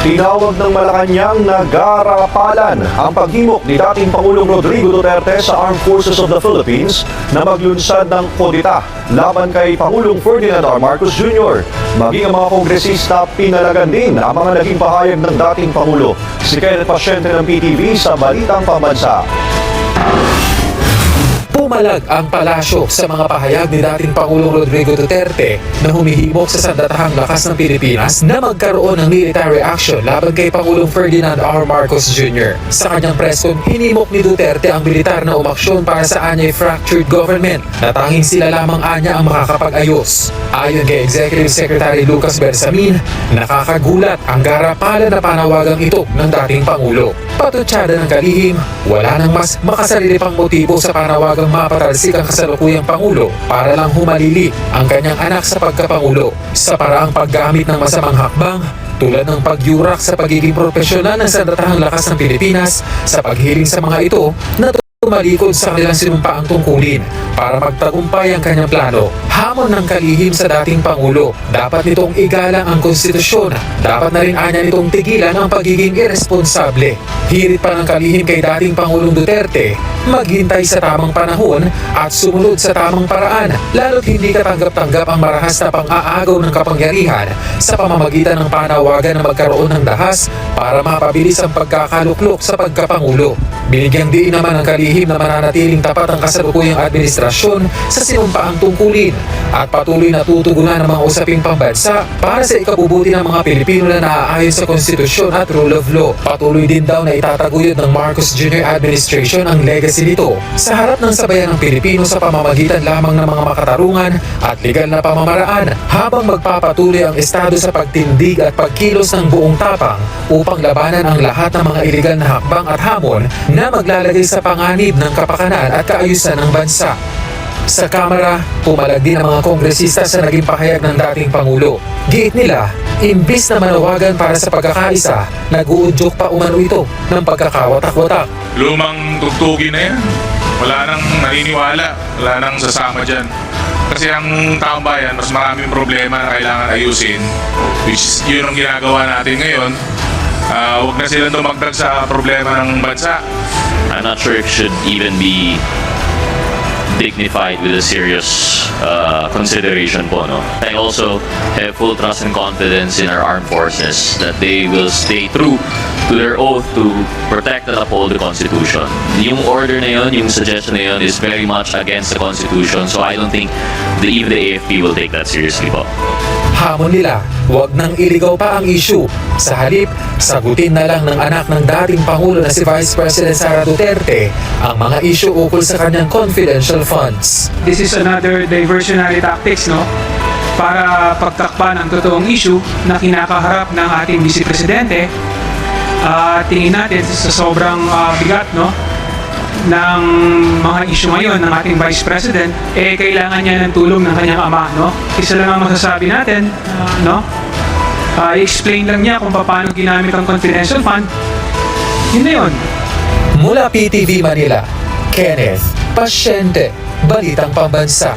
Tinawag ng Malacanang na garapalan ang paghimok ni dating Pangulong Rodrigo Duterte sa Armed Forces of the Philippines na maglunsad ng kodita laban kay Pangulong Ferdinand R. Marcos Jr. Maging ang mga kongresista pinalagan din ang mga naging pahayag ng dating Pangulo. Si Kenneth Pasyente ng PTV sa Balitang Pambansa. Pumalag ang palasyo sa mga pahayag ni dating Pangulong Rodrigo Duterte na humihimok sa sandatahang lakas ng Pilipinas na magkaroon ng military action laban kay Pangulong Ferdinand R. Marcos Jr. Sa kanyang preskon, hinimok ni Duterte ang militar na umaksyon para sa anyay fractured government na tanging sila lamang anya ang makakapag-ayos. Ayon kay Executive Secretary Lucas Bersamin, nakakagulat ang garapalan na panawagang ito ng dating Pangulo. Patutsada ng kalihim, wala nang mas makasarili pang motibo sa panawagang mapatalsik ang kasalukuyang Pangulo para lang humalili ang kanyang anak sa pagkapangulo sa paraang paggamit ng masamang hakbang tulad ng pagyurak sa pagiging profesional ng sandatahang lakas ng Pilipinas sa paghiling sa mga ito na tumalikod sa kanilang sinumpaang tungkulin para magtagumpay ang kanyang plano. Hamon ng kalihim sa dating Pangulo. Dapat nitong igalang ang konstitusyon. Dapat na rin anya nitong tigilan ang pagiging irresponsable. Hirit pa ng kalihim kay dating Pangulong Duterte, maghintay sa tamang panahon at sumunod sa tamang paraan, lalo't hindi katanggap-tanggap ang marahas na pang-aagaw ng kapangyarihan sa pamamagitan ng panawagan na magkaroon ng dahas para mapabilis ang pagkakaluklok sa pagkapangulo. Binigyang diin naman ang kalihim na mananatiling tapat ang kasalukuyang administrasyon sa sinumpaang tungkulin at patuloy na tutugunan ang mga usaping pambansa para sa ikabubuti ng mga Pilipino na naaayon sa konstitusyon at rule of law. Patuloy din daw na itataguyod ng Marcos Jr. administration ang legacy nito sa harap ng sabayan ng Pilipino sa pamamagitan lamang ng mga makatarungan at legal na pamamaraan habang magpapatuloy ang Estado sa pagtindig at pagkilos ng buong tapang upang labanan ang lahat ng mga iligal na hakbang at hamon na maglalagay sa panganib ng kapakanan at kaayusan ng bansa. Sa Kamara, pumalag din ang mga kongresista sa naging pahayag ng dating Pangulo. Giit nila, imbis na manawagan para sa pagkakaisa, nag-uudyok pa umano ito ng pagkakawatak-watak. Lumang tugtugin na yan. Wala nang naniniwala. Wala nang sasama dyan. Kasi ang taong bayan, mas maraming problema na kailangan ayusin. Which is yun ang ginagawa natin ngayon. Ah, huwag na silang dumagdag sa problema ng bansa. I'm not sure if it should even be dignified with a serious uh, consideration po, no? I also have full trust and confidence in our armed forces that they will stay true to their oath to protect and uphold the Constitution. Yung order na yun, yung suggestion na yun is very much against the Constitution, so I don't think the, even the AFP will take that seriously po. Hamon nila, huwag nang iligaw pa ang issue. Sa halip, sagutin na lang ng anak ng dating Pangulo na si Vice President Sara Duterte ang mga issue ukol sa kanyang confidential funds. This is another diversionary tactics, no? Para pagtakpan ang totoong issue na kinakaharap ng ating Vice Presidente. Ah, tingin natin sa sobrang ah, bigat, no? Ng mga issue ngayon ng ating Vice President, eh kailangan niya ng tulong ng kanyang ama, no? Isa lang ang masasabi natin, ah, no? Ah, i-explain lang niya kung paano ginamit ang confidential fund. Yun na yun. Mula PTV Manila, Kenneth Pasyente, Balitang Pambansa.